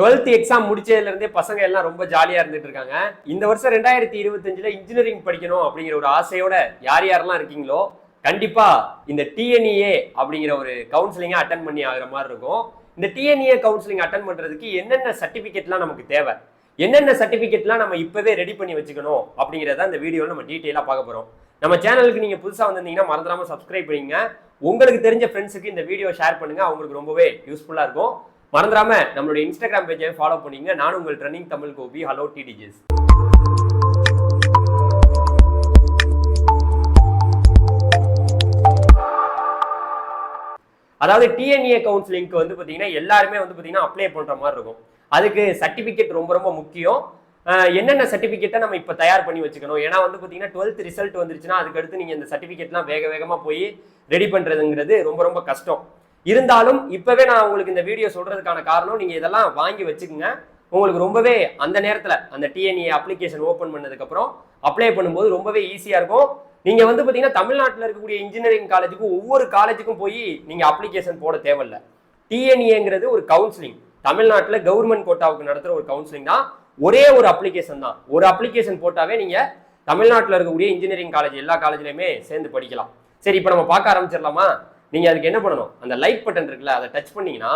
Twelfth exam முடிச்சதுலேருந்தே பசங்க எல்லாம் ரொம்ப ஜாலியாக இருந்துட்டு இருக்காங்க இந்த வருஷம் ரெண்டாயிரத்தி இருபத்தஞ்சில் இன்ஜினியரிங் படிக்கணும் அப்படிங்கிற ஒரு ஆசையோட யார் யாரெல்லாம் இருக்கீங்களோ கண்டிப்பாக இந்த டிஎன்இஏ அப்படிங்கிற ஒரு கவுன்சிலிங்கை அட்டன் பண்ணி ஆகிற மாதிரி இருக்கும் இந்த டிஎன்இஏ கவுன்சிலிங் அட்டன் பண்ணுறதுக்கு என்னென்ன சர்டிஃபிகேட்லாம் நமக்கு தேவை? என்னென்ன சர்டிஃபிகேட்லாம் நம்ம இப்போவே ரெடி பண்ணி வச்சுக்கணும் அப்படிங்கிறத இந்த வீடியோவில் நம்ம டீட்டெயிலாக பார்க்க போகிறோம் நம்ம சேனலுக்கு நீங்கள் புதுசாக வந்திருந்தீங்கன்னா மறந்துடாமல் சப்ஸ்கிரைப் பண்ணிங்க உங்களுக்கு தெரிஞ்ச ஃப்ரெண்ட்ஸுக்கு இந்த வீடியோ ஷேர் பண்ணுங்க. அவங்களுக்கு ரொம்பவே யூஸ்ஃபுல்லாக இருக்கும். மறந்துடாம நம்மளுடைய இன்ஸ்டாகிராம் பேஜை ஃபாலோ பண்ணீங்க. நானும் உங்கள் ட்ரெண்டிங் தமிழ் கோபி ஹலோ டிடிஜிஸ் அதாவது டிஎன்ஏ கவுன்சிலிங்க்கு வந்து பார்த்தீங்கன்னா எல்லாருமே வந்து பார்த்தீங்கன்னா அப்ளை பண்ணுற மாதிரி இருக்கும். அதுக்கு சர்டிஃபிகேட் ரொம்ப ரொம்ப முக்கியம். என்னென்ன சர்டிஃபிகேட்டை நம்ம இப்போ தயார் பண்ணி வச்சுக்கணும்? ஏன்னா வந்து பார்த்தீங்கன்னா டுவெல்த் ரிசல்ட் வந்துருச்சுன்னா அதுக்கடுத்து நீங்கள் இந்த சர்டிஃபிகேட்லாம் வேக வேகமாக போய் ரெடி பண்ணுறதுங்கிறது ரொம்ப ரொம்ப கஷ்டம். இருந்தாலும் இப்போவே நான் உங்களுக்கு இந்த வீடியோ சொல்கிறதுக்கான காரணம் நீங்கள் இதெல்லாம் வாங்கி வச்சுக்கோங்க. உங்களுக்கு ரொம்பவே அந்த நேரத்தில் அந்த டிஎன்ஏ அப்ளிகேஷன் ஓப்பன் பண்ணதுக்கப்புறம் அப்ளை பண்ணும்போது ரொம்பவே ஈஸியாக இருக்கும். நீங்கள் வந்து பார்த்தீங்கன்னா தமிழ்நாட்டில் இருக்கக்கூடிய இன்ஜினியரிங் காலேஜுக்கும் ஒவ்வொரு காலேஜுக்கும் போய் நீங்கள் அப்ளிகேஷன் போட தேவையில்ல. டிஎன்ஏங்கிறது ஒரு கவுன்சிலிங் தமிழ்நாட்டில் கவர்மெண்ட் கோட்டாவுக்கு நடத்துகிற ஒரு கவுன்சிலிங் தான். ஒரே ஒரு அப்ளிகேஷன் தான். ஒரு அப்ளிகேஷன் போட்டாவே நீங்கள் தமிழ்நாட்டில் இருக்கக்கூடிய இன்ஜினியரிங் காலேஜ் எல்லா காலேஜ்லையுமே சேர்ந்து படிக்கலாம். சரி இப்போ நம்ம பார்க்க ஆரம்பிச்சிடலாமா? நீங்கள் அதுக்கு என்ன பண்ணணும்? அந்த லைக் பட்டன் இருக்குல்ல அதை டச் பண்ணீங்கன்னா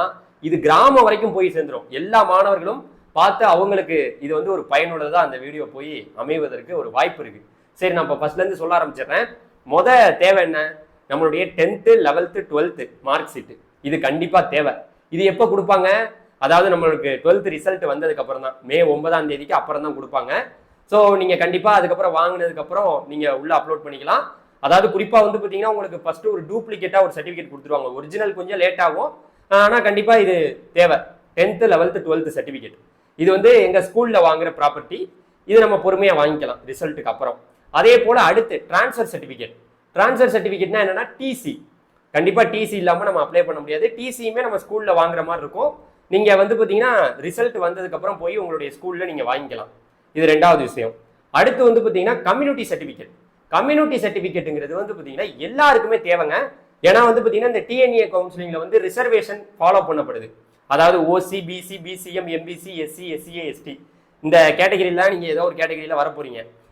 இது கிராமம் வரைக்கும் போய் சேர்ந்துரும். எல்லா மாணவர்களும் பார்த்து அவங்களுக்கு இது வந்து ஒரு பயனுள்ளதாக அந்த வீடியோ போய் அமைவதற்கு ஒரு வாய்ப்பு இருக்குது சரி நான் இப்போ ஃபர்ஸ்ட்லேருந்து சொல்ல ஆரம்பிச்சிடுறேன். முத தேவை என்ன? நம்மளுடைய tenth eleventh twelfth mark sheet இது கண்டிப்பாக தேவை. இது எப்போ கொடுப்பாங்க? அதாவது நம்மளுக்கு டுவெல்த் ரிசல்ட் வந்ததுக்கு அப்புறம் தான். மே ஒன்பதாம் தேதிக்கு அப்புறம் தான் கொடுப்பாங்க. ஸோ நீங்கள் கண்டிப்பாக அதுக்கப்புறம் வாங்கினதுக்கப்புறம் நீங்கள் உள்ளே அப்லோட் பண்ணிக்கலாம். அதாவது குறிப்பாக வந்து பார்த்தீங்கன்னா உங்களுக்கு ஃபஸ்ட்டு ஒரு டூப்ளிகேட்டாக ஒரு சர்டிஃபிகேட் கொடுத்துருவாங்க. ஒரிஜினல் கொஞ்சம் லேட் ஆகும். ஆனால் கண்டிப்பாக இது தேவை. டென்த்து லெவல்த்து டுவெல்த்து சர்டிஃபிகேட் இது வந்து எங்கள் ஸ்கூலில் வாங்குற ப்ராப்பர்ட்டி இது நம்ம பொறுமையாக வாங்கிக்கலாம் ரிசல்ட்டுக்கு அப்புறம். அதே போல் அடுத்து ட்ரான்ஸ்ஃபர் சர்டிஃபிகேட் ட்ரான்ஸ்ஃபர் சர்டிஃபிகேட்னா என்னென்னா டிசி கண்டிப்பாக டிசி இல்லாமல் நம்ம அப்ளை பண்ண முடியாது. டிசியுமே நம்ம ஸ்கூலில் வாங்குற மாதிரி இருக்கும். நீங்கள் வந்து பார்த்தீங்கன்னா ரிசல்ட் வந்ததுக்கப்புறம் போய் உங்களுடைய ஸ்கூலில் நீங்கள் வாங்கிக்கலாம். இது ரெண்டாவது விஷயம். அடுத்து வந்து பார்த்தீங்கன்னா கம்யூனிட்டி சர்டிஃபிகேட் கம்யூனிட்டி சர்டிஃபிகேட்டுங்கிறது வந்து பார்த்தீங்கன்னா எல்லாருக்குமே தேவைங்க. ஏன்னா வந்து பார்த்தீங்கன்னா இந்த டிஎன்ஏ கவுன்சிலிங்கில் வந்து ரிசர்வேஷன் ஃபாலோ பண்ணப்படுது. அதாவது OC BC BCM MBC SC SCA ST இந்த கேட்டகரியெலாம் நீங்கள் ஏதோ ஒரு கேட்டகரியில் வர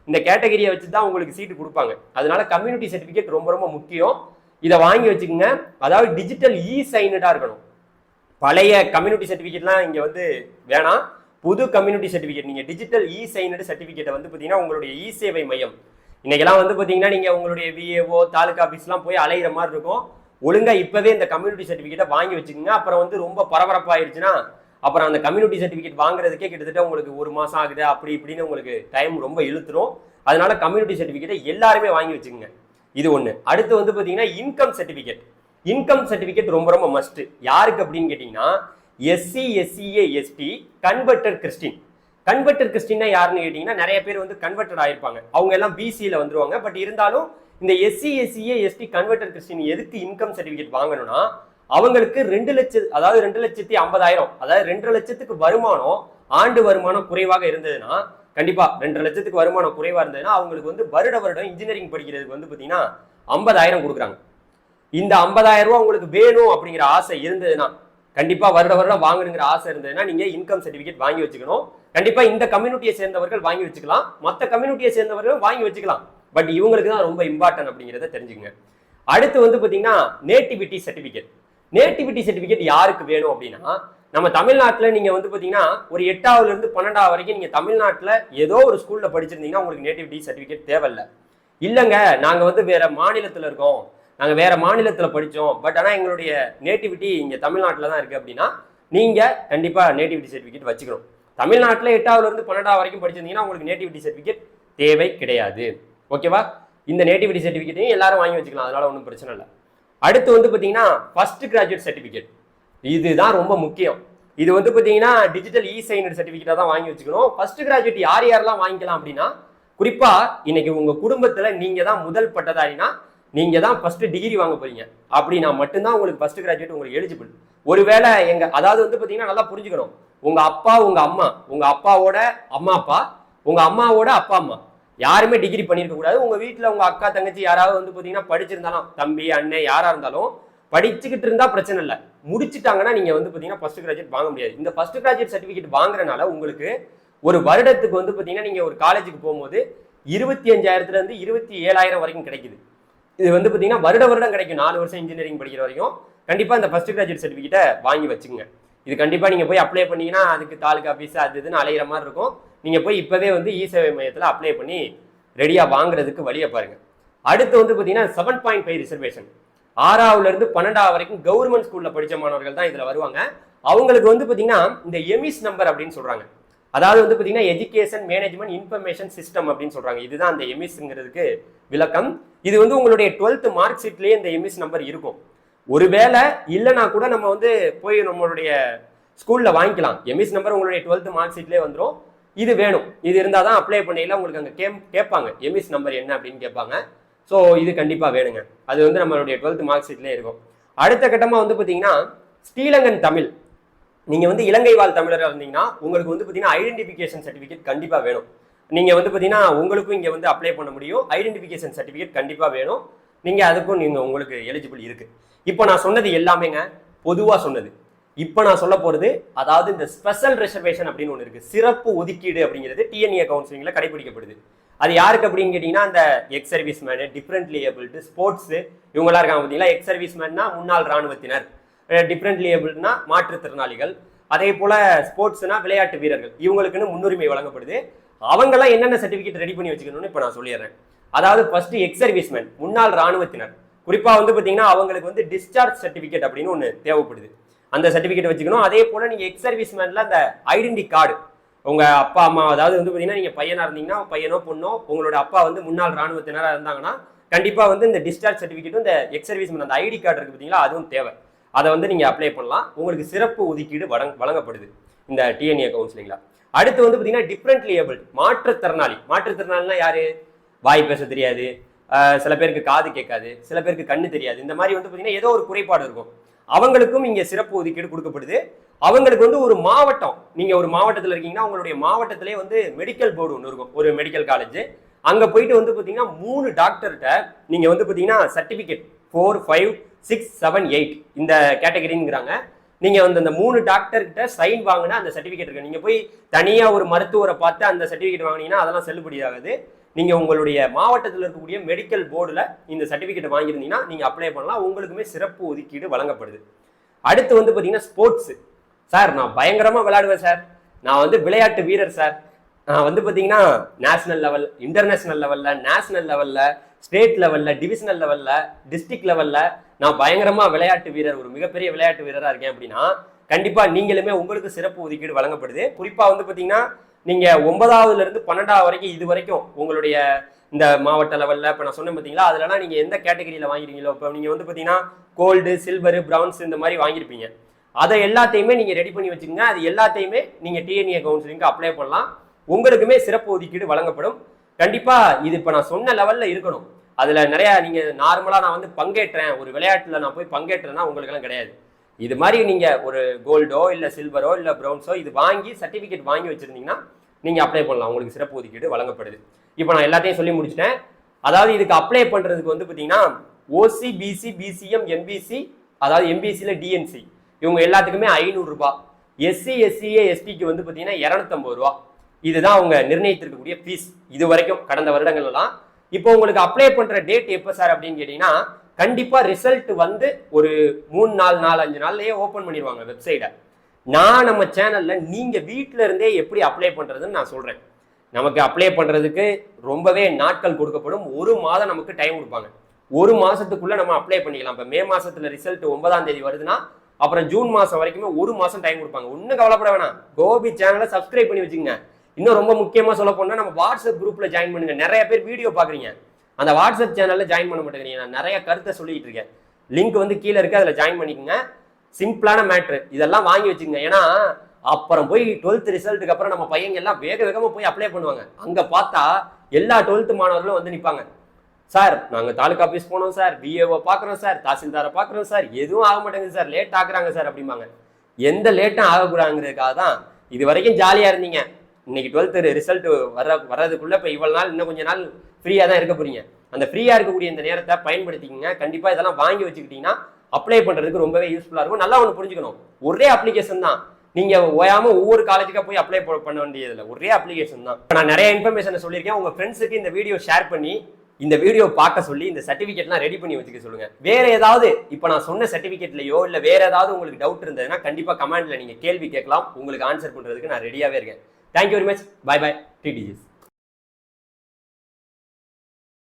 இந்த கேட்டகரியை வச்சு தான் உங்களுக்கு சீட்டு கொடுப்பாங்க. அதனால கம்யூனிட்டி சர்டிஃபிகேட் ரொம்ப ரொம்ப முக்கியம். இதை வாங்கி வச்சுக்கோங்க. அதாவது டிஜிட்டல் இ சைனடாக இருக்கணும். பழைய கம்யூனிட்டி சர்டிஃபிகேட்லாம் இங்கே வந்து வேணாம். புது கம்யூனிட்டி சர்டிஃபிகேட் நீங்கள் டிஜிட்டல் இ சைனடு சர்டிஃபிகேட்டை வந்து பார்த்தீங்கன்னா உங்களுடைய இ சேவை மையம். இன்னைக்கெல்லாம் வந்து பார்த்தீங்கன்னா நீங்கள் உங்களுடைய விஏஓ தாலுகா ஆஃபீஸ்லாம் போய் அலையிற மாதிரி இருக்கும். ஒழுங்கா இப்போவே இந்த கம்யூனிட்டி சர்டிஃபிகேட்டை வாங்கி வச்சுக்கோங்க. அப்புறம் வந்து ரொம்ப பரபரப்பாயிருச்சுன்னா அப்புறம் அந்த கம்யூனிட்டி சர்டிஃபிகேட் வாங்குறதுக்கே கிட்டத்தட்ட உங்களுக்கு ஒரு மாதம் ஆகுது. அப்படி இப்படின்னு உங்களுக்கு டைம் ரொம்ப இழுத்துரும். அதனால கம்யூனிட்டி சர்டிஃபிகேட்டை எல்லாருமே வாங்கி வச்சுக்கோங்க. இது ஒன்று அடுத்து வந்து பார்த்தீங்கன்னா இன்கம் சர்டிஃபிகேட் இன்கம் சர்டிஃபிகேட் ரொம்ப ரொம்ப மஸ்ட் யாருக்கு அப்படின்னு கேட்டிங்கன்னா SC SCA ST converter Christian converter கிறிஸ்டின்னா யாருன்னு கேட்டிங்கன்னா நிறைய பேர் வந்து கன்வெர்டட் ஆயிருப்பாங்க. அவங்க எல்லாம் பிசியில் வந்துருவாங்க. பட் இருந்தாலும் இந்த SC SCA ST converter Christian எதுக்கு இன்கம் சர்டிஃபிகேட் வாங்கணும்னா அவங்களுக்கு ரெண்டு லட்சம் அதாவது ரெண்டு லட்சத்தி ஐம்பதாயிரம் அதாவது ரெண்டு லட்சத்துக்கு வருமானம் ஆண்டு வருமானம் குறைவாக இருந்ததுன்னா கண்டிப்பா ரெண்டு லட்சத்துக்கு வருமானம் குறைவா இருந்ததுன்னா அவங்களுக்கு வந்து வருட வருடம் இன்ஜினியரிங் படிக்கிறதுக்கு வந்து பாத்தீங்கன்னா ஐம்பதாயிரம் கொடுக்குறாங்க. இந்த ஐம்பதாயிரம் ரூபா உங்களுக்கு வேணும் அப்படிங்கிற ஆசை இருந்ததுன்னா கண்டிப்பா வருட வருடம் வாங்கணுங்கிற ஆசை இருந்ததுன்னா நீங்க இன்கம் சர்டிபிகேட் வாங்கி வச்சுக்கணும். கண்டிப்பா இந்த கம்யூனிட்டியை சேர்ந்தவர்கள் வாங்கி வச்சுக்கலாம். மற்ற கம்யூனிட்டியை சேர்ந்தவர்கள் வாங்கி வச்சுக்கலாம். பட் இவங்களுக்கு தான் ரொம்ப இம்பார்ட்டன்ட் அப்படிங்கிறத தெரிஞ்சுக்கங்க. அடுத்து வந்து பார்த்தீங்கன்னா நேட்டிவிட்டி சர்டிஃபிகேட் நேட்டிவிட்டி சர்டிஃபிகேட் யாருக்கு வேணும் அப்படின்னா நம்ம தமிழ்நாட்டில் நீங்கள் வந்து பார்த்தீங்கன்னா ஒரு எட்டாவதுல இருந்து பன்னெண்டாவது வரைக்கும் நீங்கள் தமிழ்நாட்டில் ஏதோ ஒரு ஸ்கூலில் படிச்சிருந்தீங்கன்னா உங்களுக்கு நேட்டிவிட்டி சர்டிஃபிகேட் தேவையில்லை. இல்லைங்க நாங்கள் வந்து வேற மாநிலத்தில் இருக்கோம். நாங்கள் வேறு மாநிலத்தில் படித்தோம் பட் ஆனால் எங்களுடைய நேட்டிவிட்டி இங்கே தமிழ்நாட்டில் தான் இருக்குது அப்படின்னா நீங்கள் கண்டிப்பாக நேட்டிவிட்டி சர்டிஃபிகேட் வச்சுக்கணும். தமிழ்நாட்டில் எட்டாவதுலேருந்து பன்னெண்டாவது வரைக்கும் படிச்சிருந்தீங்கன்னா உங்களுக்கு நேட்டிவிட்டி சர்டிஃபிகேட் தேவை கிடையாது. ஓகேவா இந்த நேட்டிவிட்டி சர்டிஃபிகேட்டையும் எல்லாரும் வாங்கி வச்சுக்கலாம். அதனால் ஒன்றும் பிரச்சனை இல்லை. அடுத்து வந்து பார்த்தீங்கன்னா ஃபர்ஸ்ட் கிராஜுவேட் சர்டிஃபிகேட் இதுதான் ரொம்ப முக்கியம். இது வந்து பார்த்தீங்கன்னா டிஜிட்டல் இ சைனட் சர்டிஃபிகேட்டாக தான் வாங்கி வச்சுக்கணும். ஃபர்ஸ்ட் கிராஜுவேட் யார் யாரெல்லாம் வாங்கிக்கலாம் அப்படின்னா குறிப்பாக இன்னைக்கு உங்கள் குடும்பத்தில் நீங்கள் தான் முதல் பட்டதாரினா நீங்க தான் ஃபர்ஸ்ட் டிகிரி வாங்க போறீங்க. அப்படின்னா மட்டும்தான் உங்களுக்கு ஃபர்ஸ்ட் கிராஜுவேட் உங்களுக்கு எலிஜிபிள் ஒருவேளை எங்க அதாவது வந்து பார்த்தீங்கன்னா நல்லா புரிஞ்சுக்கணும். உங்க அப்பா உங்க அம்மா உங்க அப்பாவோட அம்மா அப்பா உங்க அம்மாவோட அப்பா அம்மா. யாருமே டிகிரி பண்ணியிருக்க கூடாது. உங்க வீட்டில் உங்க அக்கா தங்கச்சி யாராவது வந்து பார்த்தீங்கன்னா படிச்சிருந்தாலும் தம்பி அண்ணன் யாரா இருந்தாலும் படிச்சுக்கிட்டு இருந்தா பிரச்சனை இல்லை. முடிச்சிட்டாங்கன்னா நீங்க வந்து பாத்தீங்கன்னா ஃபர்ஸ்ட் கிராஜுவேட் வாங்க முடியாது. இந்த ஃபர்ஸ்ட் கிராஜுவேட் சர்டிஃபிகேட் வாங்குறனால உங்களுக்கு ஒரு வருடத்துக்கு வந்து பாத்தீங்கன்னா நீங்க ஒரு காலேஜுக்கு போகும்போது இருபத்தி அஞ்சாயிரத்துல இருந்து இருபத்தி ஏழாயிரம் வரைக்கும் கிடைக்குது. இது வந்து பார்த்தீங்கன்னா வருட வருடம் கிடைக்கும். நாலு வருஷம் இன்ஜினியரிங் படிக்கிற வரைக்கும். கண்டிப்பாக இந்த ஃபஸ்ட் கிராஜுவேட் சர்டிஃபிகேட்டை வாங்கி வச்சுங்க. இது கண்டிப்பாக நீங்கள் போய் அப்ளை பண்ணிங்கன்னா அதுக்கு தாலுக்கா ஆஃபீஸ் அது இதுன்னு அலையிற மாதிரி இருக்கும். நீங்கள் போய் இப்போவே வந்து இ சேவை மையத்தில் அப்ளை பண்ணி ரெடியாக வாங்குறதுக்கு வழியை பாருங்கள் அடுத்து வந்து பார்த்தீங்கன்னா செவன் பாயிண்ட் ஃபைவ் ரிசர்வேஷன் ஆறாவதுலேருந்து பன்னெண்டாவது வரைக்கும் கவர்மெண்ட் ஸ்கூலில் படித்த மாணவர்கள் தான் இதில் வருவாங்க. அவங்களுக்கு வந்து பார்த்தீங்கன்னா இந்த எமிஸ் நம்பர் அப்படின்னு சொல்கிறாங்க அதாவது வந்து பார்த்தீங்கன்னா எஜுகேஷன் மேனேஜ்மெண்ட் இன்ஃபர்மேஷன் சிஸ்டம் அப்படின்னு சொல்றாங்க. இதுதான் அந்த எம்இஸ்ங்கிறதுக்கு விளக்கம். இது வந்து உங்களுடைய டுவெல்த் மார்க் ஷீட்லேயே இந்த எம்இஸ் நம்பர் இருக்கும். ஒருவேளை இல்லைனா கூட நம்ம வந்து போய் நம்மளுடைய ஸ்கூல்ல வாங்கிக்கலாம். எம்இஸ் நம்பர் உங்களுடைய டுவெல்த் மார்க் ஷீட்லேயே வந்துடும் இது வேணும். இது இருந்தால் தான் அப்ளை பண்ணையில் உங்களுக்கு அங்கே கேம் கேட்பாங்க. எம்இஸ் நம்பர் என்ன அப்படின்னு கேட்பாங்க. ஸோ இது கண்டிப்பாக வேணுங்க. அது வந்து நம்மளுடைய டுவெல்த் மார்க் ஷீட்லேயே இருக்கும். அடுத்த கட்டமாக வந்து பார்த்தீங்கன்னா ஸ்ரீலங்கன் தமிழ். நீங்கள் வந்து இலங்கை வாழ் தமிழராக இருந்தீங்கன்னா உங்களுக்கு வந்து பார்த்தீங்கன்னா ஐடென்டிஃபிகேஷன் சர்டிஃபிகேட் கண்டிப்பாக வேணும். நீங்கள் வந்து பார்த்தீங்கன்னா உங்களுக்கும் இங்கே வந்து அப்ளை பண்ண முடியும். ஐடென்டிஃபிகேஷன் சர்டிஃபிகேட் கண்டிப்பாக வேணும். நீங்கள் அதுக்கும் நீங்கள் உங்களுக்கு எலிஜிபிள் இருக்குது இப்போ நான் சொன்னது எல்லாமேங்க பொதுவாக சொன்னது. இப்போ நான் சொல்ல போகிறது அதாவது இந்த ஸ்பெஷல் ரிசர்வேஷன் அப்படின்னு ஒன்று இருக்குது சிறப்பு ஒதுக்கீடு அப்படிங்கிறது டிஎன்ஏ கவுன்சிலிங்கில் கடைபிடிக்கப்படுது. அது யாருக்கு அப்படின்னு கேட்டிங்கன்னா அந்த ex service man differently abled sports இவங்களாம் இருக்காங்க பார்த்தீங்களா எக்ஸ் சர்வீஸ் மேன்னா முன்னாள் ராணுவத்தினர் டிஃப்ரெண்ட்லி ஏபிள்னா மாற்றுத்திறனாளிகள். அதே போல் ஸ்போர்ட்ஸ்னா விளையாட்டு வீரர்கள். இவங்களுக்குன்னு முன்னுரிமை வழங்கப்படுது. அவங்கெல்லாம் என்னென்ன சர்டிஃபிகேட் ரெடி பண்ணி வச்சுக்கணும்னு இப்போ நான் சொல்லிடுறேன். அதாவது ஃபர்ஸ்ட் எக்ஸ் சர்வீஸ்மேன் முன்னாள் ராணுவத்தினர் குறிப்பாக வந்து பார்த்தீங்கன்னா அவங்களுக்கு வந்து டிஸ்சார்ஜ் சர்டிஃபிகேட் அப்படின்னு ஒன்று தேவைப்படுது. அந்த சர்டிஃபிகேட் வச்சுக்கணும். அதே போல் நீங்கள் எக்ஸ் சர்வீஸ்மேனில் அந்த ஐடென்டி கார்டு உங்கள் அப்பா அம்மா அதாவது வந்து பார்த்தீங்கன்னா நீங்கள் பையனாக இருந்தீங்கன்னா பையனோ பொண்ணோ உங்களோட அப்பா வந்து முன்னாள் ராணுவத்தினராக இருந்தாங்கன்னா கண்டிப்பாக வந்து இந்த டிஸ்சார்ஜ் சர்டிஃபிகேட்டும் இந்த எக்ஸ் சர்வீஸ்மேன் அந்த ஐடி கார்டு இருக்குது பார்த்தீங்களா அதுவும் தேவை. அதை வந்து நீங்கள் அப்ளை பண்ணலாம். உங்களுக்கு சிறப்பு ஒதுக்கீடு வழங்க வழங்கப்படுது இந்த டிஎன்ஏ கவுன்சிலிங்கில் அடுத்து வந்து பார்த்தீங்கன்னா டிஃப்ரெண்ட் ஏபிள் மாற்றுத்திறனாளி. மாற்றுத்திறனாளினா யார்? வாய் பேச தெரியாது. சில பேருக்கு காது கேட்காது. சில பேருக்கு கண்ணு தெரியாது. இந்த மாதிரி வந்து பார்த்தீங்கன்னா ஏதோ ஒரு குறைபாடு இருக்கும். அவங்களுக்கும் இங்கே சிறப்பு ஒதுக்கீடு கொடுக்கப்படுது. அவங்களுக்கு வந்து ஒரு மாவட்டம். நீங்கள் ஒரு மாவட்டத்தில் இருக்கீங்கன்னா உங்களுடைய மாவட்டத்திலே வந்து மெடிக்கல் போர்டு ஒன்று இருக்கும். ஒரு மெடிக்கல் காலேஜ் அங்கே போயிட்டு வந்து பார்த்தீங்கன்னா மூணு டாக்டர்கிட்ட நீங்கள் வந்து பார்த்தீங்கன்னா certificate four five six seven eight இந்த கேட்டகரிங்கிறாங்க. நீங்கள் வந்து அந்த மூணு டாக்டர்கிட்ட சைன் வாங்கினா அந்த சர்டிஃபிகேட் இருக்கு. நீங்கள் போய் தனியாக ஒரு மருத்துவரை பார்த்து அந்த சர்டிஃபிகேட் வாங்கினீங்கன்னா அதெல்லாம் செல்லுபடியாகுது நீங்கள் உங்களுடைய மாவட்டத்தில் இருக்கக்கூடிய மெடிக்கல் போர்டில் இந்த சர்டிஃபிகேட் வாங்கியிருந்தீங்கன்னா நீங்கள் அப்ளை பண்ணலாம். உங்களுக்குமே சிறப்பு ஒதுக்கீடு வழங்கப்படுது. அடுத்து வந்து பார்த்தீங்கன்னா ஸ்போர்ட்ஸு சார் நான் பயங்கரமாக விளையாடுவேன் சார். நான் வந்து விளையாட்டு வீரர் சார். நான் வந்து பார்த்தீங்கன்னா நேஷனல் லெவல் இன்டர்நேஷனல் லெவலில் நேஷனல் லெவலில் ஸ்டேட் லெவலில் டிவிஷனல் லெவலில் டிஸ்ட்ரிக்ட் லெவலில் நான் பயங்கரமாக விளையாட்டு வீரர் ஒரு மிகப்பெரிய விளையாட்டு வீரராக இருக்கேன் அப்படின்னா கண்டிப்பாக நீங்களுமே உங்களுக்கு சிறப்பு ஒதுக்கீடு வழங்கப்படுது. குறிப்பாக வந்து பார்த்தீங்கன்னா நீங்கள் ஒன்பதாவதுலேருந்து பன்னெண்டாவது வரைக்கும் இது வரைக்கும் உங்களுடைய இந்த மாவட்ட லெவலில் இப்போ நான் சொன்னேன் பார்த்தீங்களா அதுலலாம் நீங்கள் எந்த கேட்டகரியில் வாங்கிறீங்களோ இப்போ நீங்கள் வந்து பார்த்தீங்கன்னா கோல்டு சில்வர் பிரான்ஸ் இந்த மாதிரி வாங்கியிருப்பீங்க அதை எல்லாத்தையுமே நீங்கள் ரெடி பண்ணி வச்சுக்கோங்க. அது எல்லாத்தையுமே நீங்கள் டிஎன்ஏ கவுன்சிலிங்க்கு அப்ளை பண்ணலாம். உங்களுக்குமே சிறப்பு ஒதுக்கீடு வழங்கப்படும். கண்டிப்பா இது இப்ப நான் சொன்ன லெவல்ல இருக்கணும். அதுல நிறைய நீங்க நார்மலா நான் வந்து பங்கேற்றேன். ஒரு விளையாட்டுல நான் போய் பங்கேற்றேன்னா உங்களுக்கெல்லாம் கிடையாது. இது மாதிரி நீங்க ஒரு கோல்டோ இல்ல சில்வரோ இல்ல ப்ரௌன்ஸோ இது வாங்கி சர்டிபிகேட் வாங்கி வச்சிருந்தீங்கன்னா நீங்க அப்ளை பண்ணலாம். உங்களுக்கு சிறப்பு ஒதுக்கீடு வழங்கப்படுது. இப்போ நான் எல்லாத்தையும் சொல்லி முடிச்சிட்டேன். அதாவது இதுக்கு அப்ளை பண்றதுக்கு வந்து பாத்தீங்கன்னா ஓசி பிசி பிசிஎம் எம்பிசி அதாவது எம்பிசியில் டிஎன்சி இவங்க எல்லாத்துக்குமே ஐநூறு ரூபாய். எஸ்சி எஸ்சிஏ எஸ்டிக்கு வந்து பார்த்தீங்கன்னா இரநூத்தம்பது ரூபா இதுதான் அவங்க நிர்ணயித்திருக்கக்கூடிய ஃபீஸ் இது வரைக்கும் கடந்த வருடங்கள்லாம் இப்போ உங்களுக்கு அப்ளை பண்ணுற டேட் எப்போ சார் அப்படின்னு கேட்டிங்கன்னா கண்டிப்பாக ரிசல்ட் வந்து ஒரு மூணு நாலு நாலு அஞ்சு நாள்லயே ஓப்பன் பண்ணிடுவாங்க வெப்சைட்டை நான் நம்ம சேனலில் நீங்கள் வீட்டில் இருந்தே எப்படி அப்ளை பண்ணுறதுன்னு நான் சொல்கிறேன் நமக்கு அப்ளை பண்ணுறதுக்கு ரொம்பவே நாட்கள் கொடுக்கப்படும். ஒரு மாதம் நமக்கு டைம் கொடுப்பாங்க. ஒரு மாதத்துக்குள்ளே நம்ம அப்ளை பண்ணிக்கலாம். இப்போ மே மாதத்தில் ரிசல்ட் ஒன்பதாம் தேதி வருதுன்னா அப்புறம் ஜூன் மாதம் வரைக்குமே ஒரு மாதம் டைம் கொடுப்பாங்க. ஒன்றும் கவலைப்பட வேணாம். கோபி சேனலை சப்ஸ்கிரைப் பண்ணி வச்சுக்கோங்க. இன்னும் ரொம்ப முக்கியமாக சொல்ல போனால் நம்ம வாட்ஸ்அப் குரூப்பில் ஜாயின் பண்ணுங்க. நிறைய பேர் வீடியோ பார்க்குறீங்க. அந்த வாட்ஸ்அப் சேனலில் ஜாயின் பண்ண மாட்டேங்கிறீங்க. நான் நிறைய கருத்தை சொல்லிட்டு இருக்கேன். லிங்க் வந்து கீழே இருக்குது அதில் ஜாயின் பண்ணிக்கோங்க. சிம்பிளான மேட்ரு இதெல்லாம் வாங்கி வச்சுக்கோங்க. ஏன்னா அப்புறம் போய் டுவெல்த் ரிசல்ட்டுக்கு அப்புறம் நம்ம பையங்க எல்லாம் வேக வேகமாக போய் அப்ளை பண்ணுவாங்க. அங்கே பார்த்தா எல்லா டுவெல்த் மாணவர்களும் வந்து நிற்பாங்க சார் நாங்கள் தாலுக்கா ஆஃபீஸ் போனோம் சார். பிஏஓ பார்க்குறோம் சார். தாசில்தாரை பார்க்குறோம் சார். எதுவும் ஆக மாட்டேங்குது சார். லேட் ஆகுறாங்க சார் அப்படிம்பாங்க. எந்த லேட்டும் ஆகக்கூடாதுங்கிறதுக்காக தான் இது வரைக்கும் ஜாலியாக இருந்தீங்க. இன்னைக்கு டுவெல்த் ரிசல்ட் வர வர்றதுக்குள்ள இப்போ இவ்வளவு நாள் இன்னும் கொஞ்ச நாள் ஃப்ரீயாக தான் இருக்க போறீங்க. அந்த ஃப்ரீயாக இருக்கக்கூடிய இந்த நேரத்தை பயன்படுத்திக்கங்க. கண்டிப்பாக இதெல்லாம் வாங்கி வச்சுக்கிட்டீங்கன்னா அப்ளை பண்ணுறதுக்கு ரொம்பவே யூஸ்ஃபுல்லாக இருக்கும். நல்லா ஒன்று புரிஞ்சுக்கணும். ஒரே அப்ளிகேஷன் தான். நீங்கள் ஓயாமல் ஒவ்வொரு காலேஜுக்காக போய் அப்ளை பண்ண வேண்டியதில்லை. ஒரே அப்ளிகேஷன் தான். நான் நிறைய இன்ஃபர்மேஷனை சொல்லியிருக்கேன். உங்கள் ஃப்ரெண்ட்ஸுக்கு இந்த வீடியோ ஷேர் பண்ணி இந்த வீடியோ பார்க்க சொல்லி இந்த சர்டிஃபிகேட்லாம் ரெடி பண்ணி வச்சுக்க சொல்லுங்க. வேற ஏதாவது இப்போ நான் சொன்ன சர்டிஃபிகேட்லையோ இல்லை வேற ஏதாவது உங்களுக்கு டவுட் இருந்ததுன்னா கண்டிப்பாக கமெண்ட்ல நீங்கள் கேள்வி கேட்கலாம். உங்களுக்கு ஆன்சர் பண்ணுறதுக்கு நான் ரெடியாகவே இருக்கேன். Thank you very much. Bye bye. TTGs.